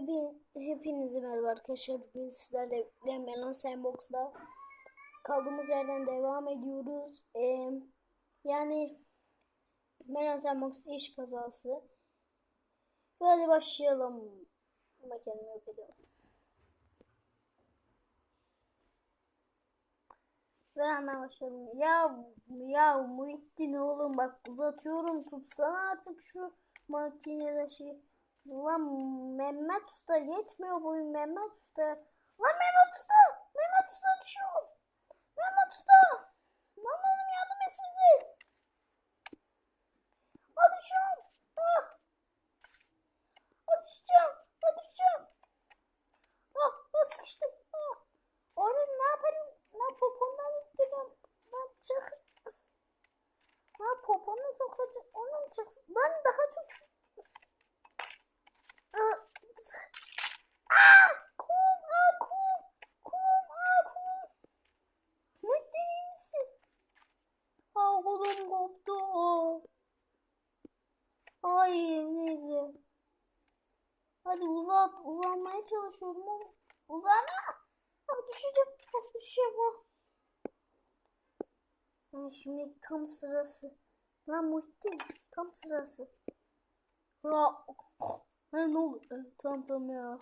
Hepin, hepinize merhaba arkadaşlar. Bugün sizlerle Melon Sandbox'da kaldığımız yerden devam ediyoruz. Ee, yani Melon Sandbox iş kazası. Ve hadi başlayalım. Ama kendimi yok ediyorum. Ve hemen başlayalım. Ya ya Muhittin oğlum bak uzatıyorum tutsana artık şu makinede şey. Lan Mehmet Usta yetmiyor boyun Mehmet Usta. Lan Mehmet Usta! Mehmet Usta düşüyor. Mehmet Usta! Lan oğlum yardım etsinize. Hadi düşüyorum. Ah. Hadi düşeceğim. Hadi düşeceğim. Ah, ah sıkıştım. Ah. Oğlum ne yapayım? Lan popondan ittirdim. Lan çık. Lan poponu sokacak. Oğlum çıksın. Lan daha çok Aa, kum, aa kum, kum, aa kum. Muhittin iyi misin? Aa kolum koptu. Ay neyse. Hadi uzat, uzanmaya çalışıyorum ama uzana. Ah düşeceğim, ah düşeceğim ah. Şimdi tam sırası. Lan Muhittin tam sırası. Ha, Ha ne oldu? Eh, tamam tamam ya.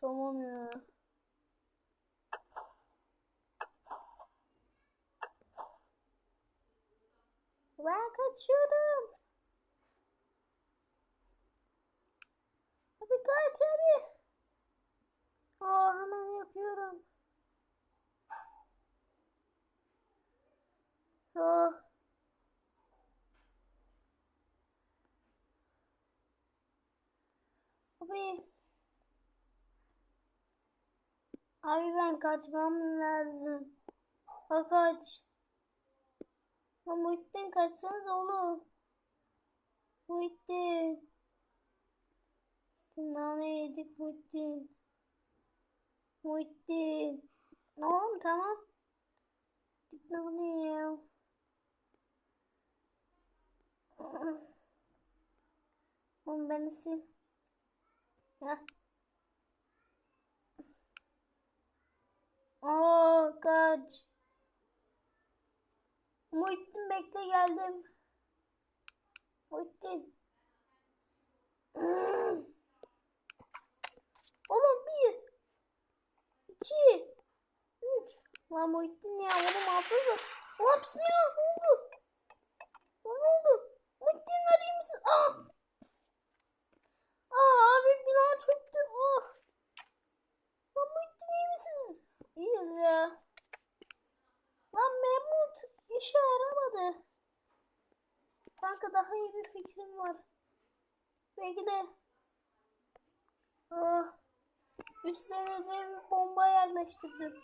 Tamam ya. Ben kaçıyorum. Abi kaç abi. Aa hemen yapıyorum. Aa. Abi. Abi ben kaçmam lazım. Ha kaç. Ha Muhittin kaçsanız oğlum. Muhittin. Nane yedik Muhittin. Muhittin. Oğlum tamam. Git nane ya. Oğlum beni sil. Heh. Oo kaç. Muhittin bekle geldim. Muhittin. Oğlum bir. iki, Üç. Lan Muhittin ya oğlum alsana. Ulan bismillah ne oldu? Ne oldu? Muhittin arayayım mısın? Ah. Aa abi bina çöktü. Oh. Lan Muhittin iyi misiniz? İyiyiz ya. Lan Mehmet işe yaramadı. Kanka daha iyi bir fikrim var. Belki de ah, üstlerine bir bomba yerleştirdim.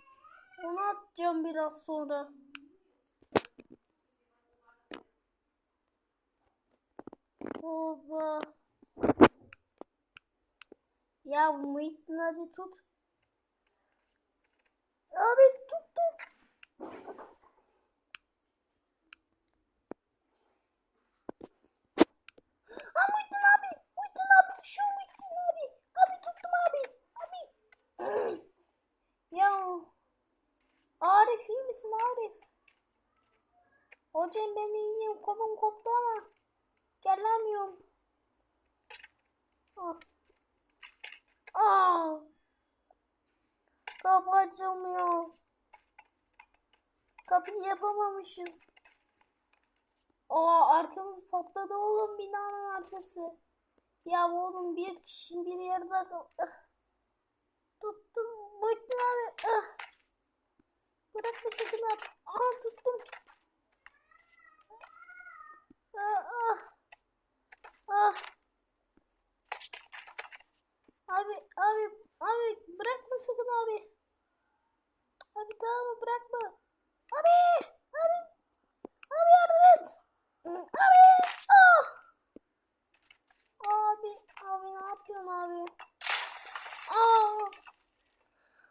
Onu atacağım biraz sonra. Oba. Ya Muhittin hadi tut. Abi tuttum. Ha Muhittin abi. Muhittin abi düşüyor Muhittin abi. Abi tuttum abi. Abi. ya. Arif iyi misin Arif? Hocam ben iyiyim. Kolum koptu ama. Gelemiyorum. Ah. Aa. Kapı açılmıyor. Kapıyı yapamamışız. Aa arkamız patladı oğlum binanın arkası. Ya oğlum bir kişi bir yerde kal. Tuttum. Muhittin abi. Ah. Bırakma sakın abi. Aha tuttum. Ah. Ah. ah. Abi abi abi bırakma sakın abi. Tamam bırakma. Abi abi yardım et. Abi ah. Abi abi ne yapıyorsun abi? Aa.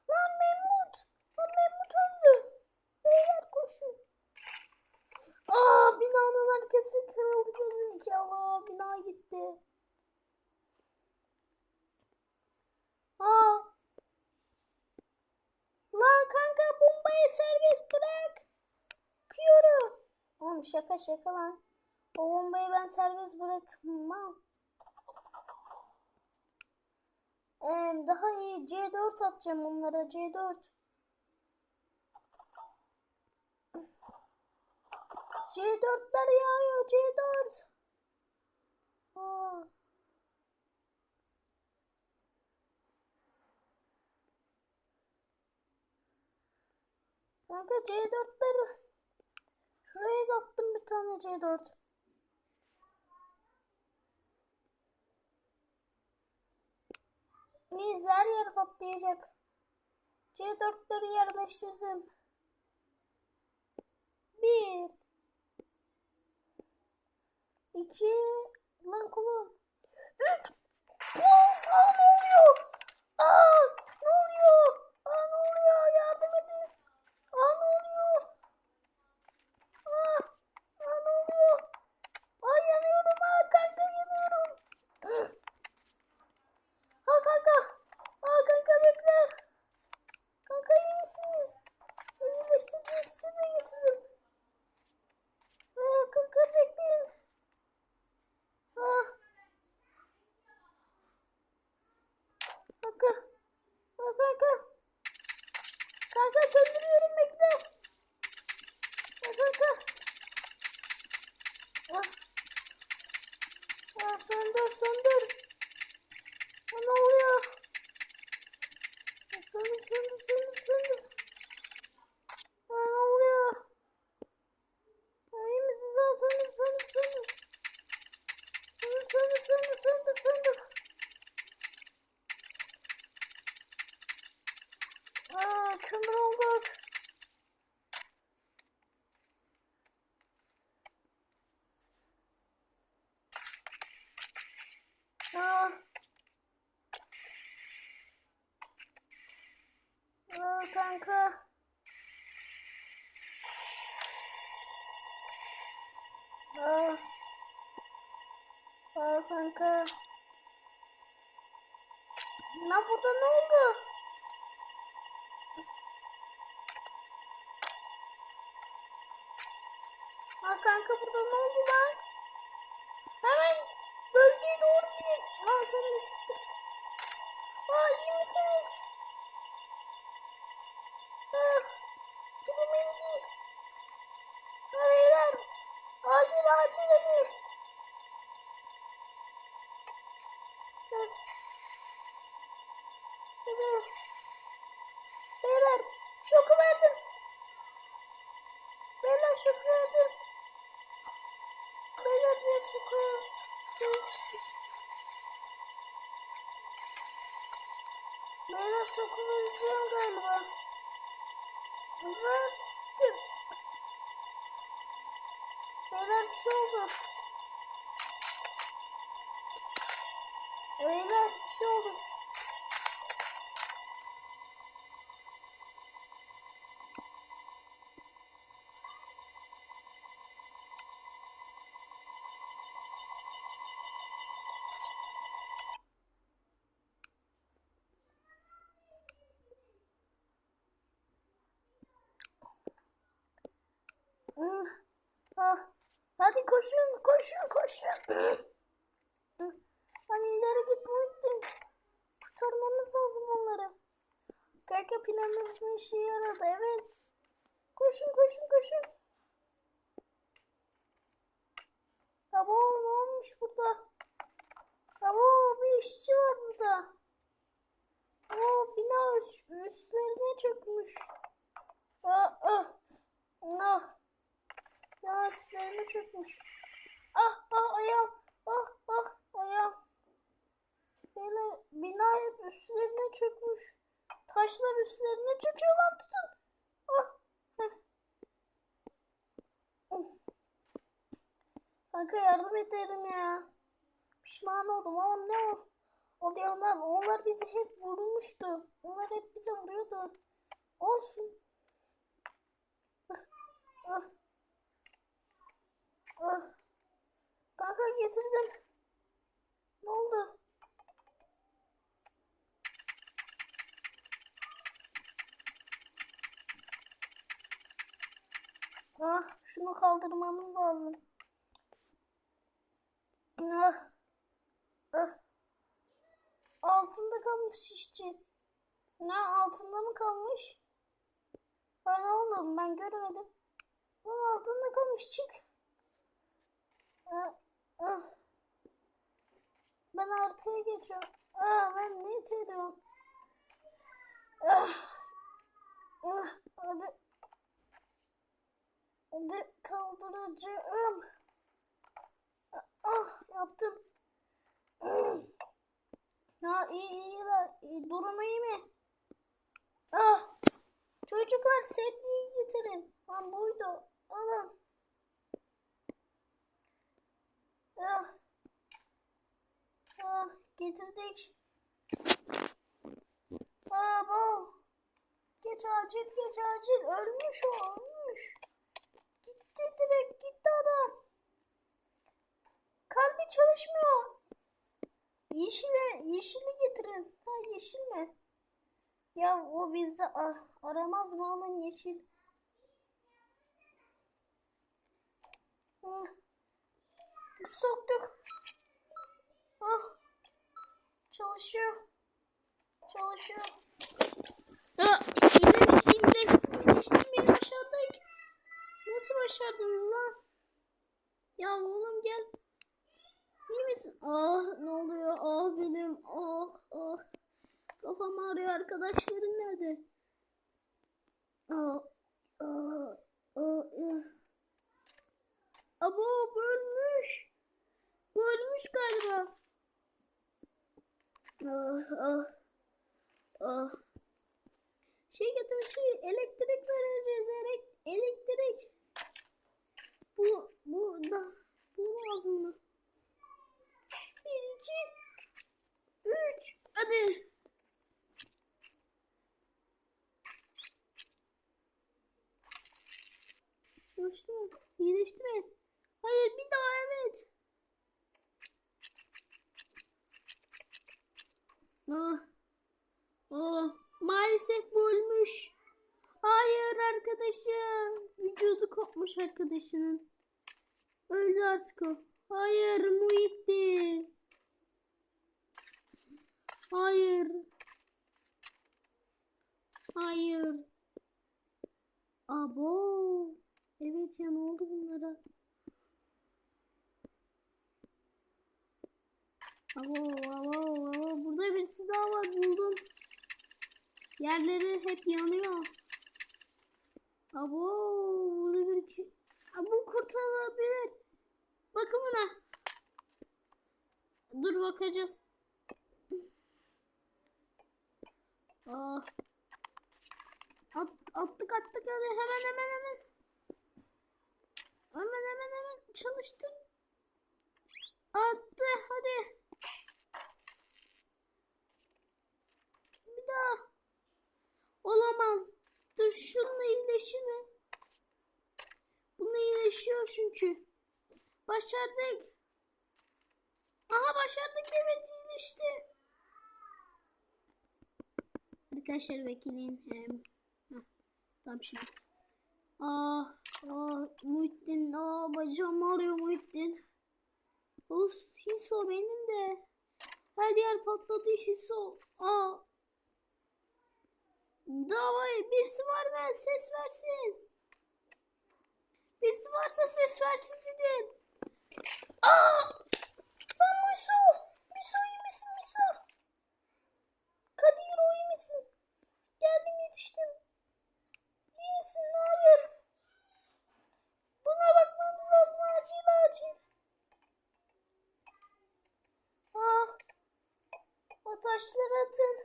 Lan Mehmet. Lan Mehmet öldü. Beyler koşun. Aa binanın arkası kırıldı gözü. Allah bina gitti. Şaka şaka lan. O bombayı ben serbest bırakmam. Ee, daha iyi C4 atacağım onlara C4. C4'ler yağıyor C4. Aa. Kanka C4'leri şuraya da attım bir tane C4. Neyse her yer patlayacak. C4'leri yerleştirdim. Bir. İki. Lan kolum. Üç. Aa, aa, ne oluyor? Aa, ne oluyor? Aa, ne oluyor? Yardım edin. Aa, ne oluyor? Aa, aa, ne oluyor? Aa, yanıyorum. Aa, kanka yanıyorum. Üh. Aa, kanka. Aa, kanka bekle. Kanka iyi misiniz? İyileştirici ikisini de getirdim. Aa, kanka bekleyin. Aa. Kanka. Aa, kanka. Kanka söndürüyorum bekle. Aa, kanka. Aa. Aa, söndür söndür. Aa, ne oluyor? Aa, Söndür söndür söndür söndür. Aa, ne oluyor? Aa, iyi misiniz? Aa, söndür söndür söndür. Söndür söndür söndür söndür söndür. Aa, kömür olduk. Aa. Aa, kanka. Aa. Aa, kanka. Lan burada ne oldu? Aa, kanka burada ne oldu lan? Hemen bölgeye doğru gidin. Aa, seni siktir. Aa, iyi misiniz? Aa, durum iyi değil. Beyler. Acil acil hadi. Hadi. Beyler şoku verdim. Beyler şoku verdim. Beyler diye şoku şey çıkmış. Beyler şoku vereceğim galiba. Verdim. Beyler bir şey oldu. 有一个袖子嗯啊啊你快睡你快睡快 Hani ileri gitmeyecektin. Kurtarmamız lazım onları. Kanka planınız bir işe yaradı, evet. Koşun, koşun, koşun. Abo ne olmuş burada? Abo bir işçi var burada. Abo bina üst, üstlerine çökmüş. Aa, ah, ah. Ya üstlerine çökmüş. Ah. Ah ah ayağım. Beyler bina hep üstlerine çökmüş. Taşlar üstlerine çöküyor lan tutun. Of. Kanka yardım ederim ya. Pişman oldum oğlum ne o? Oluyor lan onlar bizi hep vurmuştu. Onlar hep bize vuruyordu. Olsun. Ah, ah. Ah. Kanka getirdim. Ne oldu? Ah, Şunu kaldırmamız lazım. Ah. Ah. Altında kalmış şişçi. Ne altında mı kalmış? Ne oğlum ben görmedim. Lan altında kalmış çık. Ah, ah. Ben arkaya geçiyorum. Aa ben ne iteliyorum? Ah. Ah, hadi. Hadi kaldıracağım. Ah yaptım. Ha iyi iyi la. İyi, durum iyi mi? Ah. Çocuklar sedyeyi getirin. Lan buydu. Alın. Ah. Ah getirdik. Aa bu. Geç acil geç acil. Ölmüş o ölmüş. Gitti direkt gitti adam. Kalbi çalışmıyor. Yeşile, yeşili getirin. Ha yeşil mi? Ya o bizde ah, aramaz mı alın yeşil. Hı. Soktuk. Ah. Çalışıyor. Çalışıyor. Ya iyileştim de iyileştim. Nasıl başardınız lan? Ya oğlum gel. İyi misin? Ah ne oluyor? Ah benim. Ah ah. Kafam ağrıyor arkadaşların nerede? Ah ah ah. ah. Abo bölmüş. Bölmüş galiba. Ah ah. Ah. Şey getir şey elektrik vereceğiz elek- elektrik. Bu bu da bu lazım mı? Bir iki üç hadi. Çalıştı mı? İyileşti mi? Hayır bir daha evet. Ah. Oh, maalesef bu ölmüş. Hayır arkadaşım. Kopmuş arkadaşının. Öldü artık o. Hayır Muhittin. Hayır. Hayır. Abo. Evet ya ne oldu bunlara? Abo abo abo. Burada birisi daha var buldum. Yerleri hep yanıyor. Abo. Kurtarılabilir. Bakın buna. Dur bakacağız. Aa. At, attık attık hadi hemen hemen hemen. Hemen hemen hemen çalıştır. Attı hadi. Bir daha. Olamaz. Dur şununla iyileşir mi? İyileşiyor çünkü. Başardık. Aha başardık evet iyileşti. Arkadaşlar bekleyin. Hem. Tamam şimdi. Ah, ah Muhittin. Ah bacağım ağrıyor Muhittin. Of Hiso benim de. Her yer patladı Hiso. Ah. Davay birisi var mı? Ses versin. Birisi varsa ses versin dedim. Aa! Sen Miso. Miso iyi misin Miso? Kadir iyi misin? Geldim yetiştim. İyi misin? Hayır. Buna bakmamız lazım acil acil. Ah. O taşları atın.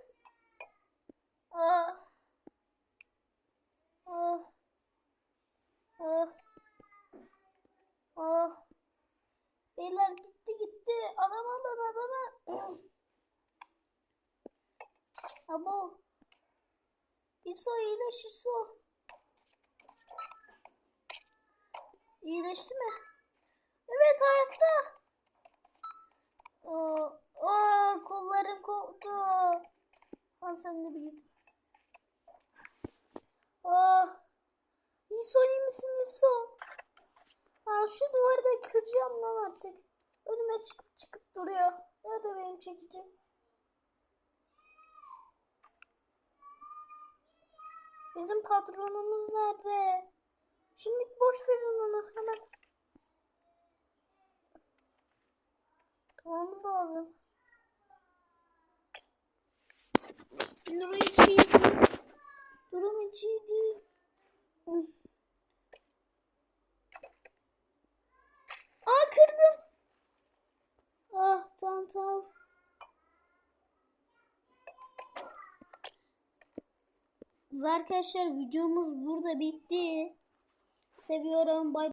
Ah. Ah. Ah. Ah. Beyler gitti gitti. Adam alın adamı. Abo. İso iyileş İso. İyileşti mi? Evet hayatta. Aa, aa, kollarım koptu. Lan sen de bir git. Aa, İso iyi misin İso? Aa, şu duvarı da kıracağım lan artık. Önüme çıkıp çıkıp duruyor. Nerede benim çekicim? Bizim patronumuz nerede? Şimdi boş verin onu hemen. Kırmamız lazım. Durum hiç iyi değil. Durum hiç iyi değil. Hı. Aa kırdım. Tamam. Ve arkadaşlar videomuz burada bitti. Seviyorum. Bay